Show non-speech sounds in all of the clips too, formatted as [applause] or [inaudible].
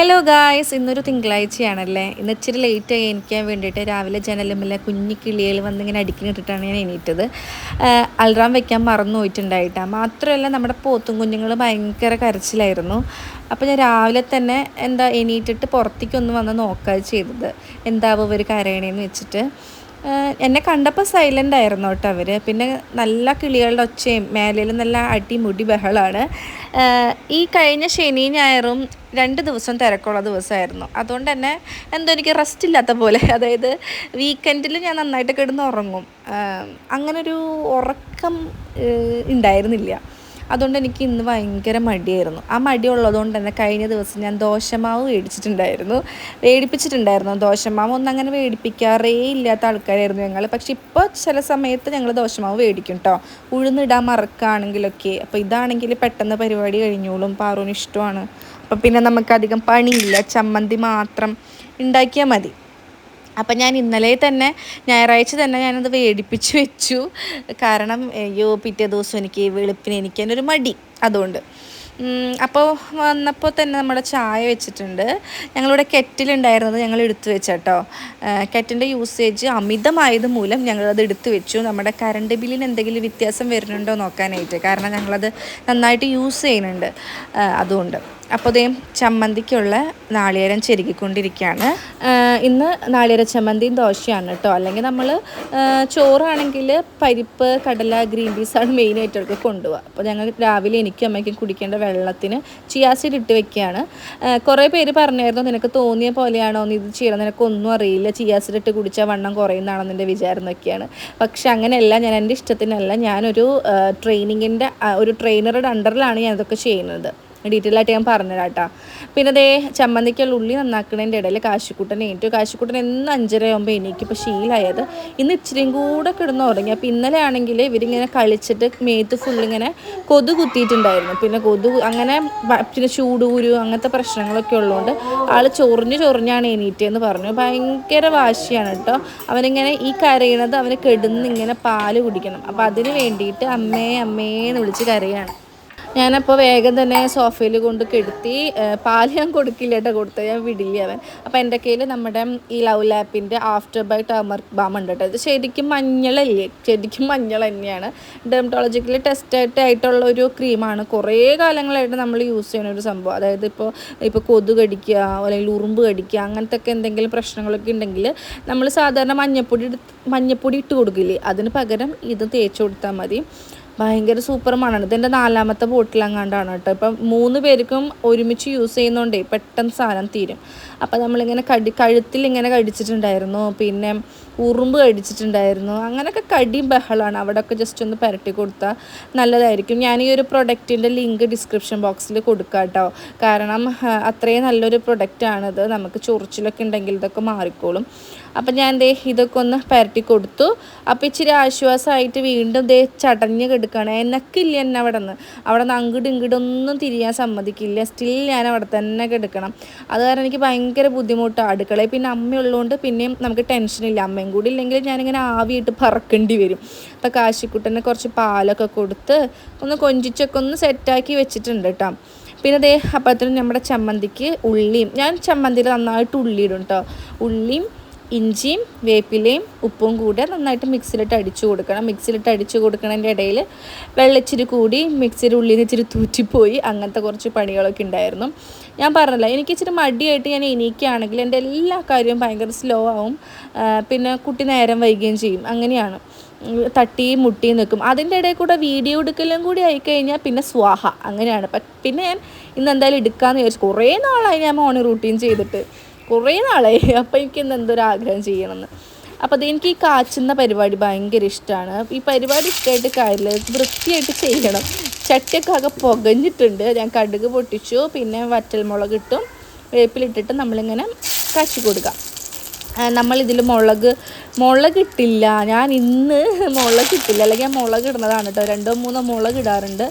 Hello guys ഇന്നൊരു തിങ്കളാഴ്ചയാണല്ലേ? ഇന്ന് ഇച്ചിരി ലേറ്റ് ആയി. എനിക്കാൻ വേണ്ടിയിട്ട് രാവിലെ ജനലുമില്ല കുഞ്ഞി കിളികൾ വന്നിങ്ങനെ അടിക്കുന്നിട്ടിട്ടാണ് ഞാൻ എണീറ്റത്. അൽറാം വെക്കാൻ മറന്നു പോയിട്ടുണ്ടായിട്ടാണ് മാത്രമല്ല നമ്മുടെ പോത്തും കുഞ്ഞുങ്ങൾ ഭയങ്കര കരച്ചിലായിരുന്നു. അപ്പോൾ ഞാൻ രാവിലെ തന്നെ എന്താ എണീറ്റിട്ട് പുറത്തേക്കൊന്ന് വന്ന് നോക്കുക ചെയ്തത്. എന്താവും ഇവർ കരയണേന്ന് വെച്ചിട്ട്. എന്നെ കണ്ടപ്പോൾ സൈലന്റ് ആയിരുന്നു കേട്ടോ അവർ പിന്നെ നല്ല കിളികളുടെ ഒച്ചയും മേലയിൽ നല്ല അടിമുടി ബഹളമാണ് ഈ കഴിഞ്ഞ ശനി ഞായറും രണ്ട് ദിവസം തിരക്കുള്ള ദിവസമായിരുന്നു. അതുകൊണ്ട് തന്നെ എന്തോ എനിക്ക് റെസ്റ്റ് ഇല്ലാത്ത പോലെ. [laughs] അതായത് വീക്കെൻഡിൽ ഞാൻ നന്നായിട്ട് കിടന്ന് ഉറങ്ങും അങ്ങനൊരു ഉറക്കം ഉണ്ടായിരുന്നില്ല. അതുകൊണ്ട് എനിക്ക് ഇന്ന് ഭയങ്കര മടിയായിരുന്നു. ആ മടി ഉള്ളതുകൊണ്ട് തന്നെ കഴിഞ്ഞ ദിവസം ഞാൻ ദോശമാവ് മേടിച്ചിട്ടുണ്ടായിരുന്നു. മേടിപ്പിച്ചിട്ടുണ്ടായിരുന്നു ദോശമാവ് ഒന്നും അങ്ങനെ മേടിപ്പിക്കാറേ ഇല്ലാത്ത ആൾക്കാരായിരുന്നു ഞങ്ങൾ പക്ഷെ ഇപ്പോൾ ചില സമയത്ത് ഞങ്ങൾ ദോശമാവ് മേടിക്കും കേട്ടോ ഉഴുന്നിടാൻ മറക്കുകയാണെങ്കിലൊക്കെ അപ്പോൾ ഇതാണെങ്കിൽ പെട്ടെന്ന് പരിപാടി കഴിഞ്ഞോളും. പാറുവിന് ഇഷ്ടമാണ്. അപ്പോൾ പിന്നെ നമുക്കധികം പണിയില്ല. ചമ്മന്തി മാത്രം ഉണ്ടാക്കിയാൽ മതി. അപ്പം ഞാൻ ഇന്നലെ തന്നെ ഞായറാഴ്ച തന്നെ ഞാനത് വേടിപ്പിച്ച് വെച്ചു. കാരണം അയ്യോ പിറ്റേ ദിവസം എനിക്ക് വെളുപ്പിന് എനിക്ക് തന്നെ ഒരു മടി അതുകൊണ്ട്. അപ്പോൾ വന്നപ്പോൾ തന്നെ നമ്മുടെ ചായ വെച്ചിട്ടുണ്ട്. ഞങ്ങളിവിടെ കെറ്റിലുണ്ടായിരുന്നത് ഞങ്ങൾ എടുത്തു വെച്ചേട്ടോ. കെറ്റിന്റെ യൂസേജ് അമിതമായത് മൂലം ഞങ്ങളത് എടുത്തു വെച്ചു. നമ്മുടെ കറണ്ട് ബില്ലിന് എന്തെങ്കിലും വ്യത്യാസം വരുന്നുണ്ടോ നോക്കാനായിട്ട്. കാരണം ഞങ്ങളത് നന്നായിട്ട് യൂസ് ചെയ്യുന്നുണ്ട്. അതുകൊണ്ട്. അപ്പോൾ ഇതേ ചമ്മന്തിക്കുള്ള നാളികേരം ചെരുകിക്കൊണ്ടിരിക്കുകയാണ്. ഇന്ന് നാളികേര ചമ്മന്തിയും ദോശയാണ് കേട്ടോ. അല്ലെങ്കിൽ നമ്മൾ ചോറാണെങ്കിൽ പരിപ്പ് കടല ഗ്രീൻ പീസാണ് മെയിനായിട്ട് ഇവർക്ക് കൊണ്ടുപോകുക അപ്പോൾ ഞങ്ങൾ രാവിലെ എനിക്കും അമ്മയ്ക്കും കുടിക്കേണ്ട വെള്ളത്തിന് ചിയാസീഡ് ഇട്ട് വെക്കുകയാണ്. കുറേ പേര് പറഞ്ഞായിരുന്നു നിനക്ക് തോന്നിയ പോലെയാണോ? നീ ഇത് ചെയ്യണം. നിനക്കൊന്നും അറിയില്ല. ചിയാസീഡ് ഇട്ട് കുടിച്ചാൽ വണ്ണം കുറയുന്നതാണെന്ന് എന്റെ വിചാരം എന്നൊക്കെയാണ്. പക്ഷെ അങ്ങനെയല്ല ഞാൻ എന്റെ ഇഷ്ടത്തിനല്ല. ഞാനൊരു ട്രെയിനിങ്ങിന്റെ ഒരു ട്രെയിനറുടെ അണ്ടറിലാണ് ഞാൻ ഇതൊക്കെ ചെയ്യുന്നത്. ഡീറ്റെയിൽ ആയിട്ട് ഞാൻ പറഞ്ഞുതരാം കേട്ടോ. പിന്നെ അതേ ചമ്മന്തിക്കുള്ള ഉള്ളി നന്നാക്കുന്നതിന്റെ ഇടയിൽ കാശിക്കുട്ടൻ ഏറ്റു. കാശിക്കുട്ടൻ എന്ന് അഞ്ചര ആകുമ്പോൾ എനിക്കിപ്പോൾ ശീലമായത് ഇന്ന് ഇച്ചിരിയും കൂടെ കിടന്ന് ഉറങ്ങി. അപ്പോൾ ഇന്നലെ ആണെങ്കിൽ ഇവരിങ്ങനെ കളിച്ചിട്ട് മേത്ത് ഫുള്ളിങ്ങനെ കൊതു കുത്തിയിട്ടുണ്ടായിരുന്നു. പിന്നെ കൊതു അങ്ങനെ പിന്നെ ചൂടൂരു അങ്ങനത്തെ പ്രശ്നങ്ങളൊക്കെ ഉള്ളതുകൊണ്ട് ആൾ ചൊറിഞ്ഞ് ചൊറിഞ്ഞാണ് എണീറ്റതെന്ന് പറഞ്ഞു. ഭയങ്കര വാശിയാണ് കേട്ടോ. അവനിങ്ങനെ ഈ കരയണത് അവന് കെടുന്ന് ഇങ്ങനെ പാൽ കുടിക്കണം. അപ്പോൾ അതിന് വേണ്ടിയിട്ട് അമ്മേ അമ്മേ എന്ന് വിളിച്ച് കരയാണ്. ഞാനപ്പോൾ വേഗം തന്നെ സോഫയിൽ കൊണ്ട് കെടുത്തി പാൽ ഞാൻ കൊടുക്കില്ല കേട്ടോ കൊടുത്തത്. ഞാൻ വിടില്ല അവൻ. അപ്പോൾ എന്റെ കയ്യിൽ നമ്മുടെ ഈ ലവ് ലാപ്പിന്റെ ആഫ്റ്റർ ബൈ ടർമർ ബാം ഉണ്ട് കേട്ടോ. ഇത് ശരിക്കും മഞ്ഞളല്ലേ? ശരിക്കും മഞ്ഞൾ തന്നെയാണ്. ഡെർമറ്റോളജിക്കൽ ടെസ്റ്റായിട്ട് ആയിട്ടുള്ള ഒരു ക്രീമാണ്. കുറേ കാലങ്ങളായിട്ട് നമ്മൾ യൂസ് ചെയ്യുന്ന ഒരു സംഭവം. അതായത് ഇപ്പോൾ ഇപ്പോൾ കൊതു കടിക്കുക അല്ലെങ്കിൽ ഉറുമ്പ് കടിക്കുക അങ്ങനത്തെ ഒക്കെ എന്തെങ്കിലും പ്രശ്നങ്ങളൊക്കെ ഉണ്ടെങ്കിൽ നമ്മൾ സാധാരണ മഞ്ഞപ്പൊടി എടുത്ത് മഞ്ഞപ്പൊടി ഇട്ട് കൊടുക്കില്ലേ? അതിന് പകരം ഇത് തേച്ച് കൊടുത്താൽ മതി. ഭയങ്കര സൂപ്പർ മണമാണ് ഇതെന്റെ നാലാമത്തെ ബോട്ടിലെങ്ങാണ്ടാണ് കേട്ടോ. ഇപ്പം മൂന്ന് പേർക്കും ഒരുമിച്ച് യൂസ് ചെയ്യുന്നതുകൊണ്ടേ പെട്ടെന്ന് സാധനം തീരും. അപ്പം നമ്മളിങ്ങനെ കടി കഴുത്തിൽ ഇങ്ങനെ കടിച്ചിട്ടുണ്ടായിരുന്നു. പിന്നെ ഉറുമ്പ് കടിച്ചിട്ടുണ്ടായിരുന്നു. അങ്ങനെയൊക്കെ കടിയും ബഹളമാണ് അവിടെയൊക്കെ ജസ്റ്റ് ഒന്ന് പുരട്ടി കൊടുത്താൽ നല്ലതായിരിക്കും. ഞാൻ ഈ ഒരു പ്രൊഡക്റ്റിന്റെ ലിങ്ക് ഡിസ്ക്രിപ്ഷൻ ബോക്സിൽ കൊടുക്കാം കേട്ടോ കാരണം അത്രയും നല്ലൊരു പ്രൊഡക്റ്റാണിത് നമുക്ക് ചൊറിച്ചിലൊക്കെ ഉണ്ടെങ്കിൽ ഇതൊക്കെ മാറിക്കോളും. അപ്പം ഞാൻ ദേ ഇതൊക്കെ ഒന്ന് പരട്ടി കൊടുത്തു. അപ്പം ഇച്ചിരി ആശ്വാസമായിട്ട് വീണ്ടും ദേ ചടഞ്ഞ് കിടക്കുകയാണ് എനക്കില്ല എന്നെ അവിടെ നിന്ന് അവിടെ നിന്ന് അങ്ങോട്ടും ഇങ്ങോട്ടും ഒന്നും തിരിയാൻ സമ്മതിക്കില്ല. സ്റ്റിൽ ഞാൻ അവിടെ തന്നെ കിടക്കണം. അത് കാരണം എനിക്ക് ഭയങ്കര ബുദ്ധിമുട്ടാണ് അടുക്കളയിൽ. പിന്നെ അമ്മയുള്ളതുകൊണ്ട് പിന്നെയും നമുക്ക് ടെൻഷനില്ല അമ്മയും കൂടി ഇല്ലെങ്കിൽ ഞാനിങ്ങനെ ആവിയിട്ട് പറക്കേണ്ടി വരും. അപ്പം കാശിക്കുട്ടനെ കുറച്ച് പാലൊക്കെ കൊടുത്ത് ഒന്ന് കൊഞ്ചിച്ചൊക്കെ ഒന്ന് സെറ്റാക്കി വെച്ചിട്ടുണ്ട് കേട്ടോ പിന്നെ അതേ അപ്പോഴത്തേനും നമ്മുടെ ചമ്മന്തിക്ക് ഉള്ളിയും ഞാൻ ചമ്മന്തിയിൽ നന്നായിട്ട് ഉള്ളി ഇടും കേട്ടോ ഉള്ളിയും ഇഞ്ചിയും വേപ്പിലയും ഉപ്പും കൂടെ നന്നായിട്ട് മിക്സിയിലിട്ട് അടിച്ചു കൊടുക്കണം. മിക്സിയിലിട്ട് അടിച്ചു കൊടുക്കണതിന്റെ ഇടയിൽ വെള്ളച്ചിരി കൂടി മിക്സിയുടെ ഉള്ളിൽ നിന്ന് ഇച്ചിരി തൂറ്റിപ്പോയി അങ്ങനത്തെ കുറച്ച് പണികളൊക്കെ ഉണ്ടായിരുന്നു. ഞാൻ പറഞ്ഞില്ല എനിക്ക് ഇച്ചിരി മടിയായിട്ട് ഞാൻ എനിക്കാണെങ്കിൽ എന്റെ എല്ലാ കാര്യവും ഭയങ്കര സ്ലോ ആവും. പിന്നെ കുട്ടി നേരം വൈകുകയും ചെയ്യും. അങ്ങനെയാണ്. തട്ടിയും മുട്ടിയും നിൽക്കും. അതിന്റെ ഇടയിൽ കൂടെ വീഡിയോ എടുക്കലും കൂടി ആയിക്കഴിഞ്ഞാൽ പിന്നെ സ്വാഹ. അങ്ങനെയാണ്. പിന്നെ ഞാൻ ഇന്ന് എന്തായാലും എടുക്കാമെന്ന് വിചാരിച്ചു. കുറേ നാളായി ഞാൻ മോർണിംഗ് റൂട്ടീൻ ചെയ്തിട്ട്. കുറേ നാളായി. അപ്പോൾ എനിക്ക് ഇന്ന് എന്തൊരു ആഗ്രഹം ചെയ്യണമെന്ന്. അപ്പോൾ അത് എനിക്ക് ഈ കാച്ചുന്ന പരിപാടി ഭയങ്കര ഇഷ്ടമാണ് ഈ പരിപാടി ഇഷ്ടമായിട്ട് കാര്യമില്ല. വൃത്തിയായിട്ട് ചെയ്യണം. ചട്ടിയൊക്കെ ആകെ പുകഞ്ഞിട്ടുണ്ട്. ഞാൻ കടുക് പൊട്ടിച്ചു. പിന്നെ വറ്റൽമുളക് ഇട്ടും. വേപ്പിലിട്ടിട്ട് നമ്മളിങ്ങനെ കാച്ചി കൊടുക്കാം. നമ്മളിതിൽ മുളക് മുളക് ഇട്ടില്ല. ഞാൻ ഇന്ന് മുളക് ഇട്ടില്ല. അല്ലെങ്കിൽ ഞാൻ മുളക് ഇടുന്നതാണ് കേട്ടോ. രണ്ടോ മൂന്നോ മുളക് ഇടാറുണ്ട്.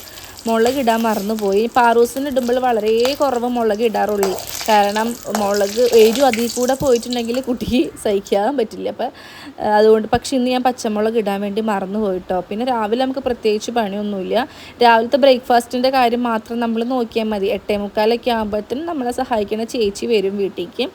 മുളക് ഇടാൻ മറന്നുപോയി. പാറൂസിന് ഇടുമ്പോൾ വളരെ കുറവ് മുളക് ഇടാറുള്ളൂ. കാരണം മുളക് എരിവ് അതിൽ കൂടെ പോയിട്ടുണ്ടെങ്കിൽ കുട്ടിക്ക് സഹിക്കാൻ പറ്റില്ല. അപ്പം അതുകൊണ്ട് പക്ഷെ ഇന്ന് ഞാൻ പച്ചമുളക് ഇടാൻ വേണ്ടി മറന്നു പോയിട്ടോ. പിന്നെ രാവിലെ നമുക്ക് പ്രത്യേകിച്ച് പണിയൊന്നുമില്ല. രാവിലത്തെ ബ്രേക്ക്ഫാസ്റ്റിന്റെ കാര്യം മാത്രം നമ്മൾ നോക്കിയാൽ മതി. എട്ടേ മുക്കാലൊക്കെ ആകുമ്പോഴത്തേനും നമ്മളെ സഹായിക്കുന്ന ചേച്ചി വരും വീട്ടിലേക്ക്.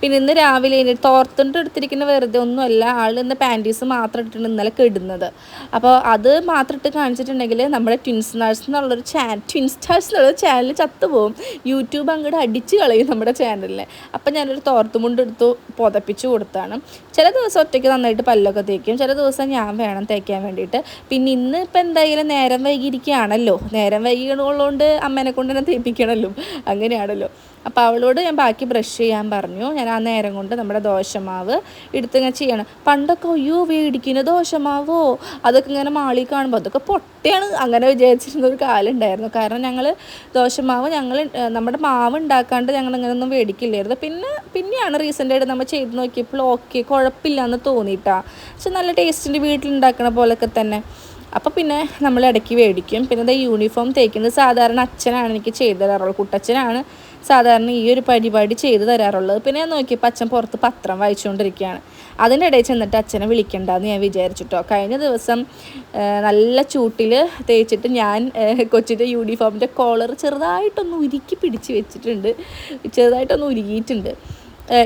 പിന്നെ ഇന്ന് രാവിലെ ഇനി തോർത്തുണ്ട് എടുത്തിരിക്കുന്ന വെറുതെ ഒന്നുമല്ല. ആൾ ഇന്ന് പാന്റീസ് മാത്രം ഇട്ടിട്ടുണ്ട് ഇന്നലെ കിടുന്നത്. അപ്പോൾ അത് മാത്രം ഇട്ട് കാണിച്ചിട്ടുണ്ടെങ്കിൽ നമ്മുടെ ട്വിൻസ് നഴ്സ് എന്നുള്ളൊരു ചാനൽ ട്വിൻസ് സ്റ്റാർസ് എന്നുള്ളൊരു ചാനൽ ചത്തുപോകും യൂട്യൂബ് അങ്ങോട്ട് അടിച്ച് കളയും നമ്മുടെ ചാനലിനെ. അപ്പം ഞാനൊരു തോർത്തുമുണ്ട് എടുത്തു പുതപ്പിച്ച് കൊടുത്താണ്. ചില ദിവസം ഒറ്റയ്ക്ക് നന്നായിട്ട് പല്ലൊക്കെ തേക്കും. ചില ദിവസം ഞാൻ വേണം തേക്കാൻ വേണ്ടിയിട്ട്. പിന്നെ ഇന്ന് ഇപ്പം എന്തായാലും നേരം വൈകിയിരിക്കുകയാണല്ലോ. നേരം വൈകിയുള്ളതുകൊണ്ട് അമ്മേനെ കൊണ്ട് തന്നെ തേപ്പിക്കണമല്ലോ. അങ്ങനെയാണല്ലോ. അപ്പോൾ അവളോട് ഞാൻ ബാക്കി ബ്രഷ് ചെയ്യാൻ പറഞ്ഞു. ഞാൻ ആ നേരം കൊണ്ട് നമ്മുടെ ദോശമാവ് എടുത്തിങ്ങനെ ചെയ്യണം. പണ്ടൊക്കെ അയ്യോ വേടിക്കുന്ന ദോശമാവോ? അതൊക്കെ ഇങ്ങനെ മാളി കാണുമ്പോൾ അതൊക്കെ പൊട്ടയാണ് അങ്ങനെ വിചാരിച്ചിരുന്ന ഒരു കാലം ഉണ്ടായിരുന്നു. കാരണം ഞങ്ങൾ ദോശമാവ് ഞങ്ങൾ നമ്മുടെ മാവ് ഉണ്ടാക്കാണ്ട് ഞങ്ങൾ ഇങ്ങനെയൊന്നും മേടിക്കില്ലായിരുന്നു പിന്നെ പിന്നെയാണ് റീസെന്റായിട്ട് നമ്മൾ ചെയ്ത് നോക്കിയപ്പോൾ ഓക്കെ കുഴപ്പമില്ല എന്ന് തോന്നിയിട്ടാ. പക്ഷെ നല്ല ടേസ്റ്റിന്റെ വീട്ടിലുണ്ടാക്കണ പോലൊക്കെ തന്നെ. അപ്പോൾ പിന്നെ നമ്മൾ ഇടയ്ക്ക് മേടിക്കും പിന്നെ അത് യൂണിഫോം തേക്കുന്നത് സാധാരണ അച്ഛനാണ് എനിക്ക് ചെയ്ത് തരാറുള്ളത്. കുട്ടച്ഛനാണ്. സാധാരണ ഈ ഒരു പരിപാടി ചെയ്തു തരാറുള്ളത്. പിന്നെ ഞാൻ നോക്കിയപ്പോൾ അച്ഛൻ പുറത്ത് പത്രം വായിച്ചുകൊണ്ടിരിക്കുകയാണ്. അതിന്റെ ഇടയിൽ ചെന്നിട്ട് അച്ഛനെ വിളിക്കണ്ടെന്ന് ഞാൻ വിചാരിച്ചിട്ടോ. കഴിഞ്ഞ ദിവസം നല്ല ചൂട്ടിൽ തേച്ചിട്ട് ഞാൻ കൊച്ചിന്റെ യൂണിഫോമിന്റെ കോളർ ചെറുതായിട്ടൊന്ന് ഉരുക്കി പിടിച്ച് വെച്ചിട്ടുണ്ട്. ചെറുതായിട്ടൊന്ന് ഉരുകിയിട്ടുണ്ട്.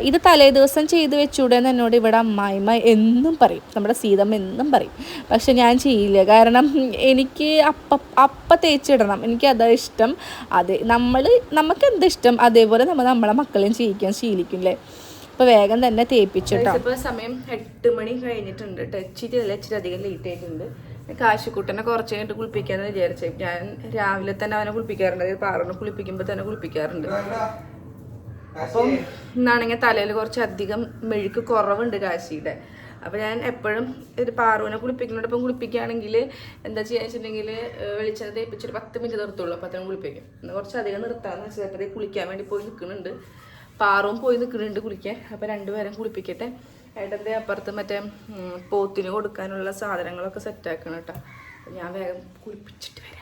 ഇത് തലേ ദിവസം ചെയ്ത് വെച്ചൂടെ എന്ന് എന്നോട് ഇവിടെ അമ്മായിമ്മ എന്നും പറയും. നമ്മുടെ സീതമ്മ എന്നും പറയും. പക്ഷെ ഞാൻ ചെയ്യില്ല. കാരണം എനിക്ക് അപ്പ അപ്പ തേച്ചിടണം. എനിക്ക് അതാ ഇഷ്ടം. അതെ നമ്മൾ നമുക്ക് ഇഷ്ടം? അതേപോലെ നമ്മൾ നമ്മളെ മക്കളെയും ചെയ്യിക്കാൻ ശീലിക്കില്ലേ അപ്പോൾ വേഗം തന്നെ തേപ്പിച്ചിട്ടോ ഇപ്പോൾ സമയം എട്ട് മണി കഴിഞ്ഞിട്ടുണ്ട് കേട്ടോ ഇച്ചിരി അല്ല? ഇച്ചിരി അധികം ലേറ്റ് ആയിട്ടുണ്ട്. കാശിക്കുട്ടനെ കുറച്ച് കഴിഞ്ഞിട്ട് കുളിപ്പിക്കാന്ന് വിചാരിച്ചു. ഞാൻ രാവിലെ തന്നെ അവനെ കുളിപ്പിക്കാറുണ്ട്. പാറന്ന് കുളിപ്പിക്കുമ്പോൾ തന്നെ കുളിപ്പിക്കാറുണ്ട്. അപ്പം ഇന്നാണെങ്കിൽ തലയിൽ കുറച്ച് അധികം മെഴുക്ക് കുറവുണ്ട് കാശിയുടെ. അപ്പോൾ ഞാൻ എപ്പോഴും ഒരു പാറുവിനെ കുളിപ്പിക്കുന്നതോടൊപ്പം കുളിപ്പിക്കുകയാണെങ്കിൽ എന്താ ചെയ്യുക വെച്ചിട്ടുണ്ടെങ്കിൽ വെളിച്ചെണ്ണ തേപ്പിച്ചൊരു പത്ത് മിനിറ്റ് നിർത്തുള്ളൂ. അപ്പോൾ അത്രയും കുളിപ്പിക്കും. എന്ന് കുറച്ച് അധികം നിർത്താമെന്ന് വെച്ചാൽ അപ്പോൾ കുളിക്കാൻ വേണ്ടി പോയി നിൽക്കുന്നുണ്ട്. പാറും പോയി നിൽക്കുന്നുണ്ട് കുളിക്കാൻ. അപ്പോൾ രണ്ടുപേരും കുളിപ്പിക്കട്ടെ. ഏട്ടന്റെ അപ്പുറത്ത് മറ്റേ പോത്തിന് കൊടുക്കാനുള്ള സാധനങ്ങളൊക്കെ സെറ്റാക്കണം കേട്ടോ. ഞാൻ വേഗം കുളിപ്പിച്ചിട്ട് വരാം.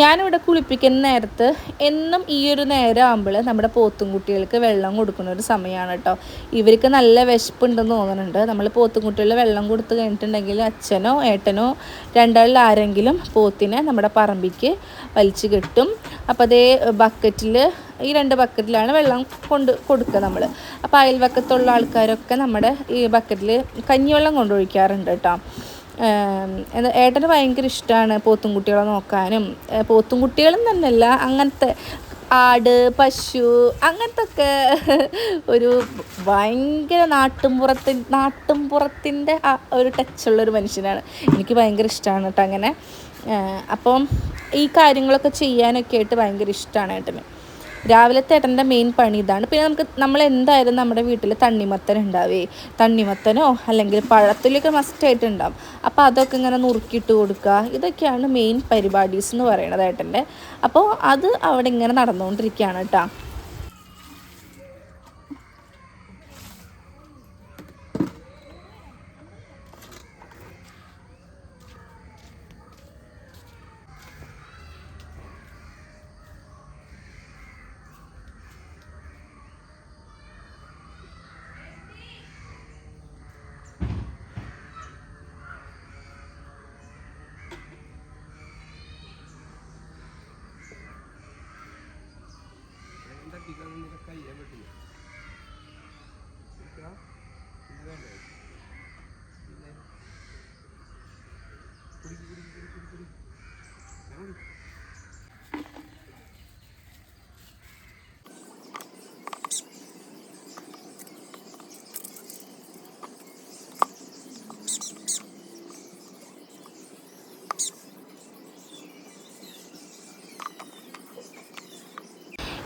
ഞാനിവിടെ കുളിപ്പിക്കുന്ന നേരത്ത് എന്നും ഈ ഒരു നേരം ആകുമ്പോൾ നമ്മുടെ പോത്തും കുട്ടികൾക്ക് വെള്ളം കൊടുക്കുന്ന ഒരു സമയമാണ് കേട്ടോ. ഇവർക്ക് നല്ല വിശപ്പുണ്ടെന്ന് തോന്നുന്നുണ്ട്. നമ്മൾ പോത്തും കുട്ടികൾ വെള്ളം കൊടുത്തു കഴിഞ്ഞിട്ടുണ്ടെങ്കിൽ അച്ഛനോ ഏട്ടനോ രണ്ടാളിൽ ആരെങ്കിലും പോത്തിനെ നമ്മുടെ പറമ്പിക്ക് വലിച്ചു കെട്ടും. അപ്പോൾ അതേ ബക്കറ്റിൽ ഈ രണ്ട് ബക്കറ്റിലാണ് വെള്ളം കൊണ്ട് കൊടുക്കുക നമ്മൾ അപ്പോൾ അയൽവക്കത്തുള്ള ആൾക്കാരൊക്കെ നമ്മുടെ ഈ ബക്കറ്റിൽ കഞ്ഞിവെള്ളം കൊണ്ടൊഴിക്കാറുണ്ട് കേട്ടോ. ഏട്ടന് ഭയങ്കര ഇഷ്ടമാണ് പോത്തും കുട്ടികളെ നോക്കാനും. പോത്തും കുട്ടികളും തന്നെയല്ല അങ്ങനത്തെ ആട് പശു അങ്ങനത്തെ ഒക്കെ ഒരു ഭയങ്കര നാട്ടുംപുറത്തി നാട്ടുംപുറത്തിന്റെ ഒരു ടച്ചുള്ളൊരു മനുഷ്യനാണ്. എനിക്ക് ഭയങ്കര ഇഷ്ടമാണ് കേട്ടോ അങ്ങനെ. അപ്പം ഈ കാര്യങ്ങളൊക്കെ ചെയ്യാനൊക്കെ ആയിട്ട് ഭയങ്കര ഇഷ്ടമാണ് ഏട്ടന്. രാവിലത്തെ ഏട്ടന്റെ മെയിൻ പണി ഇതാണ്. പിന്നെ നമുക്ക് നമ്മൾ എന്തായാലും നമ്മുടെ വീട്ടിൽ തണ്ണിമത്തൻ ഉണ്ടാവേ. തണ്ണിമത്തനോ അല്ലെങ്കിൽ പഴത്തിലൊക്കെ മസ്റ്റായിട്ട് ഉണ്ടാവും. അപ്പോൾ അതൊക്കെ ഇങ്ങനെ നുറുക്കിയിട്ട് കൊടുക്കുക. ഇതൊക്കെയാണ് മെയിൻ പരിപാടീസ് എന്ന് പറയുന്നത് ഏട്ടന്റെ. അപ്പോൾ അത് അവിടെ ഇങ്ങനെ നടന്നുകൊണ്ടിരിക്കുകയാണ് കേട്ടോ. ਇਹਦਾ ਟਿਕਾ ਨਹੀਂ ਰੱਖਾ ਹੀ ਹੈ ਬਟ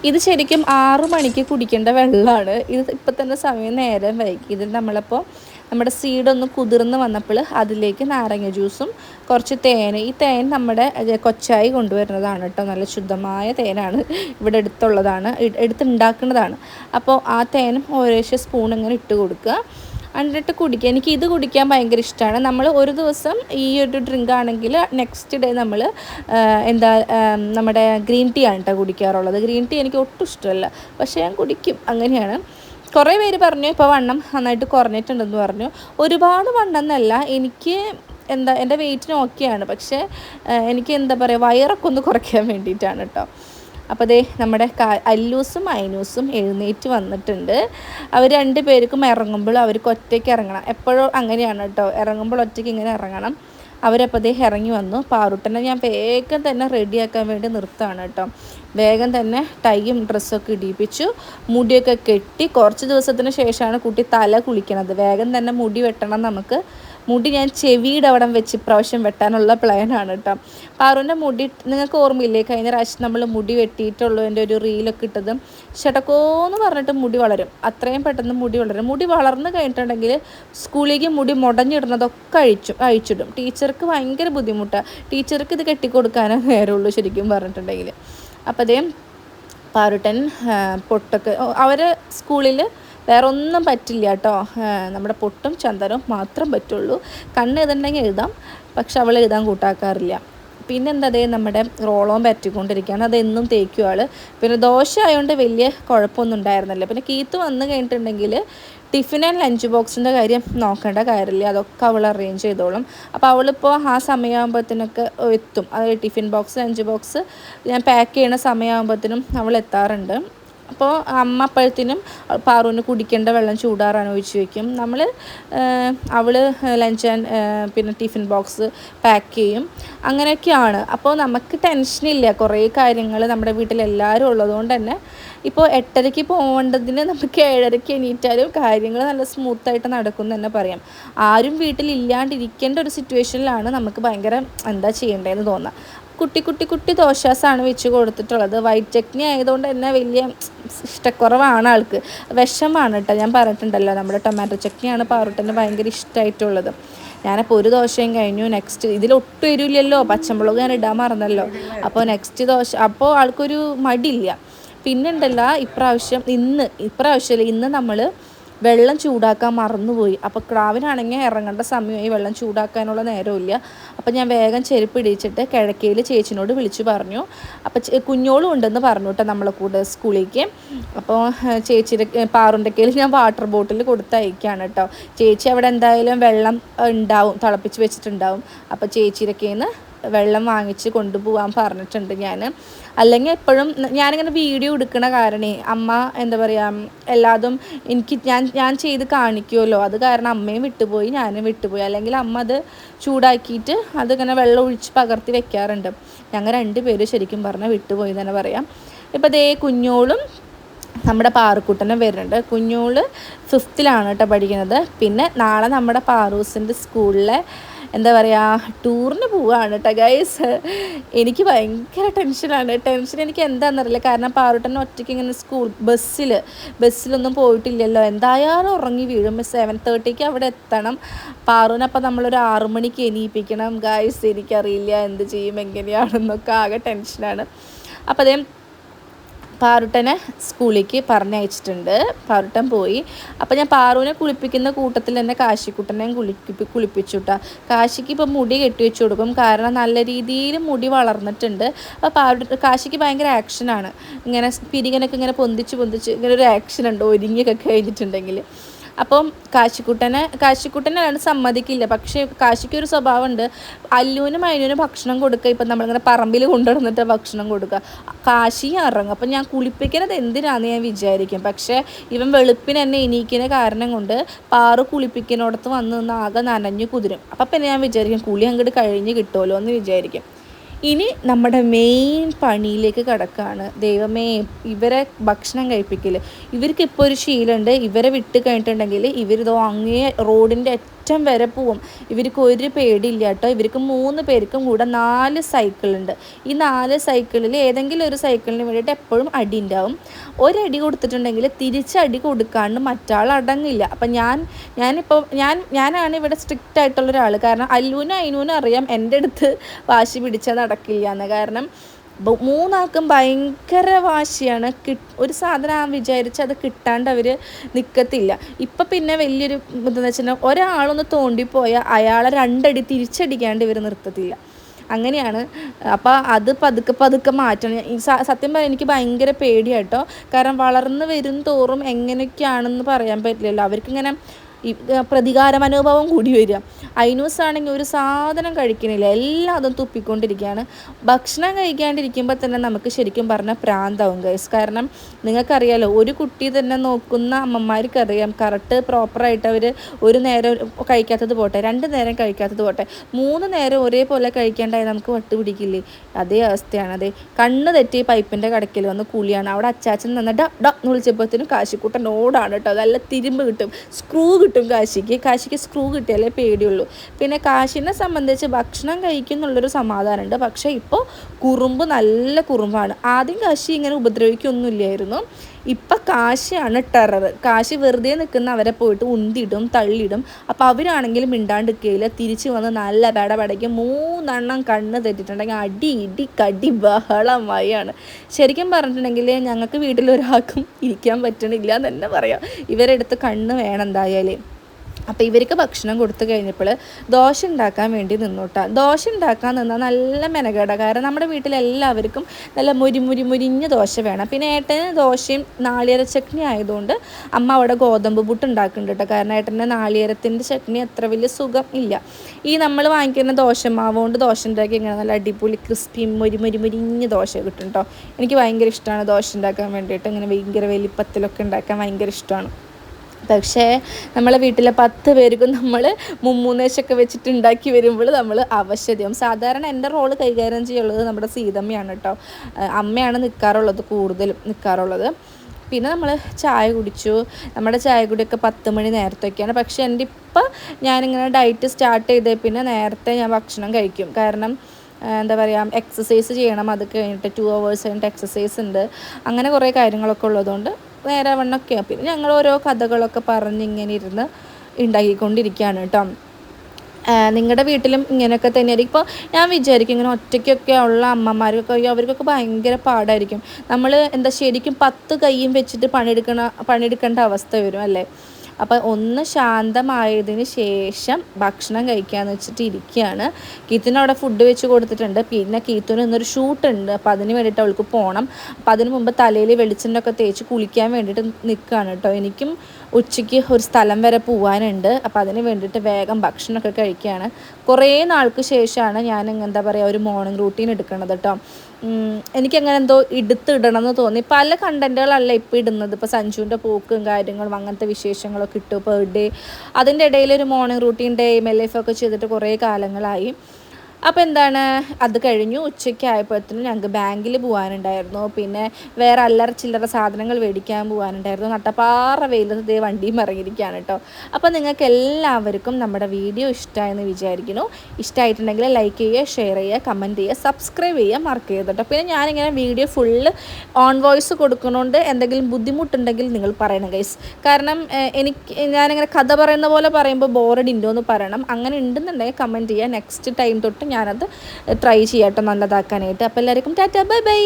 ഇത് ശരിക്കും ആറു മണിക്ക് കുടിക്കേണ്ട വെള്ളമാണ്. ഇത് ഇപ്പം തന്നെ സമയം നേരം വൈകി. ഇതിൽ നമ്മളപ്പോൾ നമ്മുടെ സീഡൊന്ന് കുതിർന്ന് വന്നപ്പോൾ അതിലേക്ക് നാരങ്ങ ജ്യൂസും കുറച്ച് തേൻ ഈ തേൻ നമ്മുടെ കൊച്ചായി കൊണ്ടുവരുന്നതാണ് കേട്ടോ. നല്ല ശുദ്ധമായ തേനാണ് ഇവിടെ എടുത്തുള്ളതാണ് എടുത്തുണ്ടാക്കുന്നതാണ്. അപ്പോൾ ആ തേനും ഓരോ സ്പൂൺ ഇങ്ങനെ ഇട്ട് കൊടുക്കുക. എന്നിട്ട് കുടിക്കുക. എനിക്ക് ഇത് കുടിക്കാൻ ഭയങ്കര ഇഷ്ടമാണ് നമ്മൾ ഒരു ദിവസം ഈ ഒരു ഡ്രിങ്ക് ആണെങ്കിൽ നെക്സ്റ്റ് ഡേ നമ്മൾ എന്താ നമ്മുടെ ഗ്രീൻ ടീ ആണ് കേട്ടോ കുടിക്കാറുള്ളത്. ഗ്രീൻ ടീ എനിക്ക് ഒട്ടും ഇഷ്ടമല്ല. പക്ഷേ ഞാൻ കുടിക്കും. അങ്ങനെയാണ്. കുറേ പേര് പറഞ്ഞു ഇപ്പോൾ വണ്ണം നന്നായിട്ട് കുറഞ്ഞിട്ടുണ്ടെന്ന് പറഞ്ഞു. ഒരുപാട് വണ്ണം എന്നല്ല എനിക്ക് എന്താ എന്റെ വെയിറ്റിന് ഓക്കെയാണ് പക്ഷേ എനിക്ക് എന്താ പറയുക വയറൊക്കെ ഒന്ന് കുറയ്ക്കാൻ വേണ്ടിയിട്ടാണ് കേട്ടോ അപ്പോൾ ദേ നമ്മുടെ അല്ലൂസും ഐനൂസും എഴുന്നേറ്റ് വന്നിട്ടുണ്ട്. അവർ രണ്ട് പേർക്കും ഇറങ്ങുമ്പോൾ അവർക്ക് ഒറ്റയ്ക്ക് ഇറങ്ങണം. എപ്പോഴും അങ്ങനെയാണ് കേട്ടോ. ഇറങ്ങുമ്പോൾ ഒറ്റയ്ക്ക് ഇങ്ങനെ ഇറങ്ങണം. അവരപ്പോൾ ദേ ഇറങ്ങി വന്നു. പാറുട്ടനെ ഞാൻ വേഗം തന്നെ റെഡിയാക്കാൻ വേണ്ടി നിർത്തുകയാണ് കേട്ടോ. വേഗം തന്നെ ടൈയും ഡ്രസ്സൊക്കെ ഇടിയിപ്പിച്ചു. മുടിയൊക്കെ കെട്ടി കുറച്ച് ദിവസത്തിന് ശേഷമാണ് കുട്ടി തല കുളിക്കണത്. വേഗം തന്നെ മുടി വെട്ടണം നമുക്ക്. മുടി ഞാൻ ചെവിയുടെ അവിടെ വെച്ച് ഇപ്രാവശ്യം വെട്ടാനുള്ള പ്ലാനാണ് കേട്ടോ പാറുവിന്റെ മുടി നിങ്ങൾക്ക് ഓർമ്മയില്ലേ? കഴിഞ്ഞ പ്രാവശ്യം നമ്മൾ മുടി വെട്ടിയിട്ടുള്ളൂ എന്റെ ഒരു റീലൊക്കെ ഇട്ടത്. ഷടക്കോന്ന് പറഞ്ഞിട്ട് മുടി വളരും. അത്രയും പെട്ടെന്ന് മുടി വളരും. മുടി വളർന്നു കഴിഞ്ഞിട്ടുണ്ടെങ്കിൽ സ്കൂളിലേക്ക് മുടി മുടഞ്ഞിടുന്നതൊക്കെ അഴിച്ചു അഴിച്ചിടും. ടീച്ചർക്ക് ഭയങ്കര ബുദ്ധിമുട്ടാണ് ടീച്ചർക്ക് ഇത് കെട്ടിക്കൊടുക്കാനേ നേരമുള്ളൂ ശരിക്കും പറഞ്ഞിട്ടുണ്ടെങ്കിൽ. അപ്പോൾ അതേ പാറുട്ടൻ പൊട്ടൊക്കെ അവർ സ്കൂളിൽ വേറെ ഒന്നും പറ്റില്ല കേട്ടോ. നമ്മുടെ പൊട്ടും ചന്ദനവും മാത്രം പറ്റുള്ളൂ. കണ്ണ് എഴുതുന്നുണ്ടെങ്കിൽ എഴുതാം. പക്ഷെ അവൾ എഴുതാൻ കൂട്ടാക്കാറില്ല. പിന്നെന്താ അതേ നമ്മുടെ റോളോം പറ്റിക്കൊണ്ടിരിക്കുകയാണ്. അതെന്നും തേക്കും ആൾ പിന്നെ ദോശ ആയതുകൊണ്ട് വലിയ കുഴപ്പമൊന്നും ഉണ്ടായിരുന്നില്ല. പിന്നെ കീത്ത് വന്നു കഴിഞ്ഞിട്ടുണ്ടെങ്കിൽ ടിഫിൻ ആൻഡ് ലഞ്ച് ബോക്സിന്റെ കാര്യം നോക്കേണ്ട കാര്യമില്ല. അതൊക്കെ അവൾ അറേഞ്ച് ചെയ്തോളും. അപ്പോൾ അവളിപ്പോൾ ആ സമയമാകുമ്പോഴത്തേനൊക്കെ എത്തും. അതായത് ടിഫിൻ ബോക്സ് ലഞ്ച് ബോക്സ് ഞാൻ പാക്ക് ചെയ്യുന്ന സമയമാകുമ്പോഴത്തേനും അവൾ എത്താറുണ്ട്. അപ്പോൾ അമ്മ അപ്പോഴത്തേനും പാറുവിന് കുടിക്കേണ്ട വെള്ളം ചൂടാറാൻ ഒഴിച്ച് വെക്കും. നമ്മൾ അവൾ ലഞ്ച് ആൻഡ് പിന്നെ ടിഫിൻ ബോക്സ് പാക്ക് ചെയ്യും. അങ്ങനെയൊക്കെയാണ്. അപ്പോൾ നമുക്ക് ടെൻഷനില്ല കുറേ കാര്യങ്ങൾ നമ്മുടെ വീട്ടിൽ എല്ലാവരും ഉള്ളതുകൊണ്ട് തന്നെ ഇപ്പോൾ എട്ടരയ്ക്ക് പോകേണ്ടതിന് നമുക്ക് ഏഴരയ്ക്ക് എണീറ്റാലും കാര്യങ്ങൾ നല്ല സ്മൂത്തായിട്ട് നടക്കും എന്ന് തന്നെ പറയാം. ആരും വീട്ടിലില്ലാണ്ടിരിക്കേണ്ട ഒരു സിറ്റുവേഷനിലാണ് നമുക്ക് ഭയങ്കര എന്താ ചെയ്യേണ്ടതെന്ന് തോന്നുക കുട്ടി കുട്ടി കുട്ടി ദോശാസാണ് വെച്ച് കൊടുത്തിട്ടുള്ളത്. വൈറ്റ് ചട്നി ആയതുകൊണ്ട് തന്നെ വലിയ ഇഷ്ടക്കുറവാണ് ആൾക്ക്. വിഷമാണ് കേട്ടോ. ഞാൻ പറഞ്ഞിട്ടുണ്ടല്ലോ നമ്മുടെ ടൊമാറ്റോ ചട്നിയാണ് പാറോട്ടിന് ഭയങ്കര ഇഷ്ടമായിട്ടുള്ളത് ഞാനപ്പോൾ ഒരു ദോശയും കഴിഞ്ഞു. നെക്സ്റ്റ് ഇതിൽ ഒട്ടും എരിവില്ലല്ലോ. പച്ചമുളക് ഞാൻ ഇടാൻ മറന്നല്ലോ. അപ്പോൾ നെക്സ്റ്റ് ദോശ അപ്പോൾ ആൾക്കൊരു മടിയില്ല. പിന്നെ ഉണ്ടല്ല ഇപ്രാവശ്യം ഇന്ന് ഇപ്രാവശ്യം ഇന്ന് നമ്മൾ വെള്ളം ചൂടാക്കാൻ മറന്നുപോയി. അപ്പോൾ ക്രാവിനാണെങ്കിൽ ഇറങ്ങേണ്ട സമയമായി വെള്ളം ചൂടാക്കാനുള്ള നേരമില്ല. അപ്പോൾ ഞാൻ വേഗം ചെരുപ്പ് ഇടിച്ചിട്ട് കിഴക്കയിൽ ചേച്ചിനോട് വിളിച്ചു പറഞ്ഞു. അപ്പോൾ കുഞ്ഞോളും ഉണ്ടെന്ന് പറഞ്ഞു കേട്ടോ നമ്മളെ കൂടെ സ്കൂളിലേക്ക്. അപ്പോൾ ചേച്ചിയുടെ പാറുന്റെ കയ്യിൽ ഞാൻ വാട്ടർ ബോട്ടിൽ കൊടുത്തയക്കുകയാണ് കേട്ടോ. ചേച്ചി അവിടെ എന്തായാലും വെള്ളം ഉണ്ടാവും തിളപ്പിച്ച് വെച്ചിട്ടുണ്ടാവും. അപ്പോൾ ചേച്ചിയുടെ വെള്ളം വാങ്ങിച്ച് കൊണ്ടുപോകാൻ പറഞ്ഞിട്ടുണ്ട് ഞാൻ. അല്ലെങ്കിൽ എപ്പോഴും ഞാനിങ്ങനെ വീഡിയോ എടുക്കണ കാരണേ അമ്മ എന്താ പറയുക എല്ലാതും എനിക്ക് ഞാൻ ഞാൻ ചെയ്ത് കാണിക്കുമല്ലോ അത് കാരണം അമ്മയും വിട്ടുപോയി ഞാനും വിട്ടുപോയി. അല്ലെങ്കിൽ അമ്മ അത് ചൂടാക്കിയിട്ട് അതിങ്ങനെ വെള്ളം ഒഴിച്ച് പകർത്തി വെക്കാറുണ്ട്. ഞങ്ങൾ രണ്ട് പേര് ശരിക്കും പറഞ്ഞാൽ വിട്ടുപോയി തന്നെ പറയാം. ഇപ്പം ദേ കുഞ്ഞോളും നമ്മുടെ പാറുക്കുട്ടനും വരുന്നുണ്ട്. കുഞ്ഞോൾ ഫിഫ്ത്തിലാണ് കേട്ടോ പഠിക്കുന്നത്. പിന്നെ നാളെ നമ്മുടെ പാറൂസിന്റെ സ്കൂളിലെ എന്താ പറയുക ടൂറിന് പോവുകയാണ് കേട്ടോ ഗൈസ് എനിക്ക് ഭയങ്കര ടെൻഷനാണ് ടെൻഷൻ എനിക്ക് എന്താണെന്നറിയില്ല കാരണം പാറുട്ടൻ ഒറ്റയ്ക്ക് ഇങ്ങനെ സ്കൂൾ ബസ്സിൽ ബസ്സിലൊന്നും പോയിട്ടില്ലല്ലോ. എന്തായാലും ഉറങ്ങി വീഴും. സെവൻ തേർട്ടിക്ക് അവിടെ എത്തണം. പാറുവിനപ്പം നമ്മളൊരു ആറു മണിക്ക് എണീപ്പിക്കണം. ഗൈസ് എനിക്കറിയില്ല എന്ത് ചെയ്യും എങ്ങനെയാണെന്നൊക്കെ ആകെ ടെൻഷനാണ് അപ്പോൾ അതേ പാറുട്ടനെ സ്കൂളിലേക്ക് പറഞ്ഞയച്ചിട്ടുണ്ട്. പാറുട്ടൻ പോയി. അപ്പോൾ ഞാൻ പാറുവിനെ കുളിപ്പിക്കുന്ന കൂട്ടത്തിൽ തന്നെ കാശിക്കുട്ടനെയും കുളിപ്പി കുളിപ്പിച്ചു കേട്ടോ കാശിക്ക് ഇപ്പോൾ മുടി കെട്ടി വെച്ച് കൊടുക്കും. കാരണം നല്ല രീതിയിൽ മുടി വളർന്നിട്ടുണ്ട്. അപ്പോൾ പാറു കാശിക്ക് ഭയങ്കര ആക്ഷനാണ് ഇങ്ങനെ പിരികനൊക്കെ ഇങ്ങനെ പൊന്തിച്ച് പൊന്തിച്ച് ഇങ്ങനെ ഒരു ആക്ഷൻ ഉണ്ട്. ഒരുങ്ങിയൊക്കെ കഴിഞ്ഞിട്ടുണ്ടെങ്കിൽ അപ്പം കാശിക്കുട്ടനെ കാശിക്കുട്ടനാണ് സമ്മതിക്കില്ല. പക്ഷേ കാശിക്ക് ഒരു സ്വഭാവമുണ്ട്. അല്ലൂനും അയിനും ഭക്ഷണം കൊടുക്കുക. ഇപ്പം നമ്മളിങ്ങനെ പറമ്പിൽ കൊണ്ടുവന്നിട്ട് ഭക്ഷണം കൊടുക്കുക. കാശി ഇറങ്ങും. അപ്പം ഞാൻ കുളിപ്പിക്കുന്നത് എന്തിനാന്ന് ഞാൻ വിചാരിക്കും. പക്ഷേ ഇവൻ വെളുപ്പിന് എന്നെ എണീക്കുന്ന കാരണം കൊണ്ട് പാറു കുളിപ്പിക്കുന്നിടത്ത് വന്ന് നിന്ന് ആകെ നനഞ്ഞു കുതിരും. അപ്പം പിന്നെ ഞാൻ വിചാരിക്കും കുളി അങ്ങോട്ട് കഴിഞ്ഞ് കിട്ടുമല്ലോ എന്ന് വിചാരിക്കും. ഇനി നമ്മുടെ മെയിൻ പണിയിലേക്ക് കടക്കുകയാണ് ദൈവമേ ഇവരെ ഭക്ഷണം കഴിപ്പിക്കൽ ഇവർക്ക് ഇപ്പോൾ ഒരു ശീലമുണ്ട്. ഇവരെ വിട്ട് കഴിഞ്ഞിട്ടുണ്ടെങ്കിൽ ഇവരിതോ അങ്ങേ റോഡിന്റെ അറ്റം വരെ പോവും. ഇവർക്ക് ഒരു പേടിയില്ല കേട്ടോ. ഇവർക്ക് മൂന്ന് പേർക്കും കൂടെ നാല് സൈക്കിളുണ്ട് ഈ നാല് സൈക്കിളിൽ ഏതെങ്കിലും ഒരു സൈക്കിളിന് വേണ്ടിയിട്ട് എപ്പോഴും അടി ഉണ്ടാവും. ഒരടി കൊടുത്തിട്ടുണ്ടെങ്കിൽ തിരിച്ചടി കൊടുക്കാണ്ട് മറ്റാൾ അടങ്ങില്ല. അപ്പം ഞാൻ ഞാനിപ്പോൾ ഞാൻ ഞാനാണ് ഇവിടെ സ്ട്രിക്റ്റ് ആയിട്ടുള്ള ഒരാൾ കാരണം അല്ലൂനും അയിനൂനും അറിയാം എന്റെ അടുത്ത് വാശി പിടിച്ചാൽ നടക്കില്ല എന്ന്. കാരണം മൂന്നാൾക്കും ഭയങ്കര വാശിയാണ്. കി ഒരു സാധനം വിചാരിച്ച് അത് കിട്ടാണ്ട് അവർ നിൽക്കത്തില്ല ഇപ്പം പിന്നെ വലിയൊരു എന്താണെന്ന് വെച്ചിട്ടുണ്ടെങ്കിൽ ഒരാളൊന്ന് തോണ്ടിപ്പോയാൽ അയാളെ രണ്ടടി തിരിച്ചടിക്കാണ്ട് ഇവർ നിർത്തത്തില്ല. അങ്ങനെയാണ്. അപ്പോൾ അത് പതുക്കെ പതുക്കെ മാറ്റണം. സത്യം പറയാൻ എനിക്ക് ഭയങ്കര പേടിയാട്ടോ കാരണം വളർന്നു വരും തോറും എങ്ങനെയൊക്കെയാണെന്ന് പറയാൻ പറ്റില്ലല്ലോ. അവർക്കിങ്ങനെ പ്രതികാര മനോഭാവം കൂടി വരിക. ഐനൂസ് ആണെങ്കിൽ ഒരു സാധനം കഴിക്കണില്ല. എല്ലാം അതും തുപ്പിക്കൊണ്ടിരിക്കുകയാണ്. ഭക്ഷണം കഴിക്കാണ്ടിരിക്കുമ്പോൾ തന്നെ നമുക്ക് ശരിക്കും പറഞ്ഞാൽ പ്രാന്താവും ഗൈസ് കാരണം നിങ്ങൾക്കറിയാലോ ഒരു കുട്ടി തന്നെ നോക്കുന്ന അമ്മമാർക്കറിയാം. കറക്റ്റ് പ്രോപ്പറായിട്ട് അവർ ഒരു നേരം കഴിക്കാത്തത് പോട്ടെ രണ്ട് നേരം കഴിക്കാത്തത് പോട്ടെ മൂന്ന് നേരം ഒരേപോലെ കഴിക്കേണ്ടായി നമുക്ക് വട്ട് പിടിക്കില്ലേ അതേ അവസ്ഥയാണ്. അതെ കണ്ണ് തെറ്റി പൈപ്പിന്റെ കടക്കിൽ വന്ന് കുളിയാണ്. അവിടെ അച്ചാച്ചൻ നിന്ന് ഡ ഡ വിളിച്ചപ്പോഴത്തേനും കാശിക്കൂട്ടൻ ഓടാണ് കേട്ടോ. നല്ല തിരുമ്പ് കിട്ടും. സ്ക്രൂ കിട്ടും കാശിക്ക്. കാശിക്ക് സ്ക്രൂ കിട്ടിയാലേ പേടിയുള്ളൂ. പിന്നെ കാശിനെ സംബന്ധിച്ച് ഭക്ഷണം കഴിക്കുന്നുള്ളൊരു സമാധാനമുണ്ട്. പക്ഷേ ഇപ്പോൾ കുറുമ്പ് നല്ല കുറുമ്പാണ്. ആദ്യം കാശി ഇങ്ങനെ ഉപദ്രവിക്കൊന്നുമില്ലായിരുന്നു. ഇപ്പം കാശിയാണ് ടെറർ കാശി വെറുതെ നിൽക്കുന്ന അവരെ പോയിട്ട് ഉന്തിടും തള്ളിയിടും. അപ്പോൾ അവരാണെങ്കിൽ മിണ്ടാണ്ടിരിക്കുകയില്ല തിരിച്ച് വന്ന് നല്ല പടപടയ്ക്ക് മൂന്നെണ്ണം കണ്ണ് തെറ്റിട്ടുണ്ടെങ്കിൽ അടി ഇടി കടി ബഹളമായാണ് ശരിക്കും പറഞ്ഞിട്ടുണ്ടെങ്കിൽ ഞങ്ങൾക്ക് വീട്ടിലൊരാൾക്കും ഇരിക്കാൻ പറ്റണില്ല എന്ന് തന്നെ പറയാം. ഇവരെടുത്ത് കണ്ണ് വേണം എന്തായാലും. അപ്പോൾ ഇവർക്ക് ഭക്ഷണം കൊടുത്തു കഴിഞ്ഞപ്പോൾ ദോശ ഉണ്ടാക്കാൻ വേണ്ടി നിന്നോട്ടാ. ദോശ ഉണ്ടാക്കാൻ നിന്നാൽ നല്ല മെനകേട. കാരണം നമ്മുടെ വീട്ടിലെല്ലാവർക്കും നല്ല മുരി മുരി മുരിഞ്ഞ ദോശ വേണം. പിന്നെ ഏട്ടന് ദോശയും നാളികേര ചട്നി ആയതുകൊണ്ട് അമ്മ അവിടെ ഗോതമ്പ് പുട്ട് ഉണ്ടാക്കുന്നുണ്ട് കേട്ടോ. കാരണം ഏട്ടന്റെ നാളികേരത്തിന്റെ ചട്നി അത്ര വലിയ സുഖം ഇല്ല. ഈ നമ്മൾ വാങ്ങിക്കുന്ന ദോശമാവ് കൊണ്ട് ദോശ ഉണ്ടാക്കി ഇങ്ങനെ നല്ല അടിപൊളി ക്രിസ്പിയും മുരി മുരി മുരിഞ്ഞ ദോശ കിട്ടും കേട്ടോ. എനിക്ക് ഭയങ്കര ഇഷ്ടമാണ് ദോശ ഉണ്ടാക്കാൻ വേണ്ടിയിട്ട്. ഇങ്ങനെ ഭയങ്കര വലിപ്പത്തിലൊക്കെ ഉണ്ടാക്കാൻ ഭയങ്കര ഇഷ്ടമാണ്. പക്ഷേ നമ്മളെ വീട്ടിലെ പത്ത് പേർക്കും നമ്മൾ മുമ്മൂന്നേശൊക്കെ വെച്ചിട്ട് ഉണ്ടാക്കി വരുമ്പോൾ നമ്മൾ അവശ്യം സാധാരണ എന്റെ റോൾ കൈകാര്യം ചെയ്യുള്ളത് നമ്മുടെ സീതമ്മയാണ് കേട്ടോ. അമ്മയാണ് നിൽക്കാറുള്ളത് കൂടുതലും നിൽക്കാറുള്ളത് പിന്നെ നമ്മൾ ചായ കുടിച്ചു. നമ്മുടെ ചായ കുടിയൊക്കെ പത്ത് മണി നേരത്തൊക്കെയാണ്. പക്ഷേ എന്റെ ഇപ്പം ഞാനിങ്ങനെ ഡയറ്റ് സ്റ്റാർട്ട് ചെയ്തേ പിന്നെ നേരത്തെ ഞാൻ ഭക്ഷണം കഴിക്കും. കാരണം എന്താ പറയുക എക്സസൈസ് ചെയ്യണം. അത് കഴിഞ്ഞിട്ട് ടു അവേഴ്സ് കഴിഞ്ഞിട്ട് എക്സസൈസ് ഉണ്ട്. അങ്ങനെ കുറേ കാര്യങ്ങളൊക്കെ ഉള്ളതുകൊണ്ട് നേരെ വണ്ണൊക്കെയാണ് പിന്നെ ഞങ്ങൾ ഓരോ കഥകളൊക്കെ പറഞ്ഞ് ഇങ്ങനെ ഇരുന്ന് ഉണ്ടാക്കിക്കൊണ്ടിരിക്കുകയാണ് കേട്ടോ. നിങ്ങളുടെ വീട്ടിലും ഇങ്ങനെയൊക്കെ തന്നെയായിരിക്കും. ഇപ്പോൾ ഞാൻ വിചാരിക്കും ഇങ്ങനെ ഒറ്റയ്ക്കൊക്കെ ഉള്ള അമ്മമാർക്കൊക്കെ അവർക്കൊക്കെ ഭയങ്കര പാടായിരിക്കും. നമ്മൾ എന്താ ശരിക്കും പത്ത് കൈയും വെച്ചിട്ട് പണിയെടുക്കണ പണിയെടുക്കേണ്ട അവസ്ഥ വരും അല്ലേ? അപ്പം ഒന്ന് ശാന്തമായതിന് ശേഷം ഭക്ഷണം കഴിക്കാമെന്ന് വെച്ചിട്ട് ഇരിക്കുകയാണ് കീത്തിന് അവിടെ ഫുഡ് വെച്ച് കൊടുത്തിട്ടുണ്ട്. പിന്നെ കീത്തുന് ഇന്നൊരു ഷൂട്ട് ഉണ്ട്. അപ്പോൾ അതിന് വേണ്ടിയിട്ട് അവൾക്ക് പോകണം അപ്പോൾ അതിന് മുമ്പ് തലയിൽ വെളിച്ചെണ്ണ ഒക്കെ തേച്ച് കുളിക്കാൻ വേണ്ടിയിട്ട് നിൽക്കുകയാണ് കേട്ടോ. എനിക്കും ഉച്ചയ്ക്ക് ഒരു സ്ഥലം വരെ പോകാനുണ്ട് അപ്പോൾ അതിന് വേണ്ടിയിട്ട് വേഗം ഭക്ഷണമൊക്കെ കഴിക്കുകയാണ്. കുറേ നാൾക്ക് ശേഷമാണ് ഞാൻ എന്താ പറയുക ഒരു മോർണിംഗ് റൂട്ടീൻ എടുക്കുന്നത് കേട്ടോ എനിക്ക് എനിക്കങ്ങനെ എന്തോ എടുത്തിടണം എന്ന് തോന്നി. പല കണ്ടന്റുകളല്ല ഇപ്പോൾ ഇടുന്നത്. ഇപ്പോൾ സഞ്ജുവിന്റെ പോക്കും കാര്യങ്ങളും അങ്ങനത്തെ വിശേഷങ്ങളൊക്കെ ഇട്ടു. പെർ ഡേ അതിന്റെ ഇടയിൽ ഒരു morning routine day M L F ഒക്കെ ചെയ്തിട്ട് കുറേ കാലങ്ങളായി. അപ്പോൾ എന്താണ്? അത് കഴിഞ്ഞു. ഉച്ചയ്ക്ക് ആയപ്പോഴത്തേനും ഞങ്ങൾക്ക് ബാങ്കിൽ പോകാനുണ്ടായിരുന്നു. പിന്നെ വേറെ അല്ലറ ചില്ലറ സാധനങ്ങൾ മേടിക്കാൻ പോകാനുണ്ടായിരുന്നു. നട്ടപ്പാറ വെയിലത്ത് ദേ വണ്ടിയും ഇറങ്ങിയിരിക്കുകയാണ് കേട്ടോ അപ്പോൾ നിങ്ങൾക്ക് എല്ലാവർക്കും നമ്മുടെ വീഡിയോ ഇഷ്ടമായെന്ന് വിചാരിക്കുന്നു. ഇഷ്ടമായിട്ടുണ്ടെങ്കിൽ ലൈക്ക് ചെയ്യുക ഷെയർ ചെയ്യുക കമന്റ് ചെയ്യുക സബ്സ്ക്രൈബ് ചെയ്യുക മാർക്ക് ചെയ്യുക കേട്ടോ പിന്നെ ഞാനിങ്ങനെ വീഡിയോ ഫുള്ള് ഓൺ വോയിസ് കൊടുക്കുന്നതുകൊണ്ട് എന്തെങ്കിലും ബുദ്ധിമുട്ടുണ്ടെങ്കിൽ നിങ്ങൾ പറയണം ഗൈസ് കാരണം എനിക്ക് ഞാനിങ്ങനെ കഥ പറയുന്ന പോലെ പറയുമ്പോൾ ബോറഡ് ഉണ്ടോ എന്ന് പറയണം. അങ്ങനെ ഉണ്ടെന്നുണ്ടെങ്കിൽ കമന്റ് ചെയ്യുക നെക്സ്റ്റ് ടൈം തൊട്ട് ഞാനത് ട്രൈ ചെയ്യട്ടെ നല്ലതാക്കാനായിട്ട്. അപ്പോൾ എല്ലാവർക്കും ടാറ്റ ബൈ ബൈ.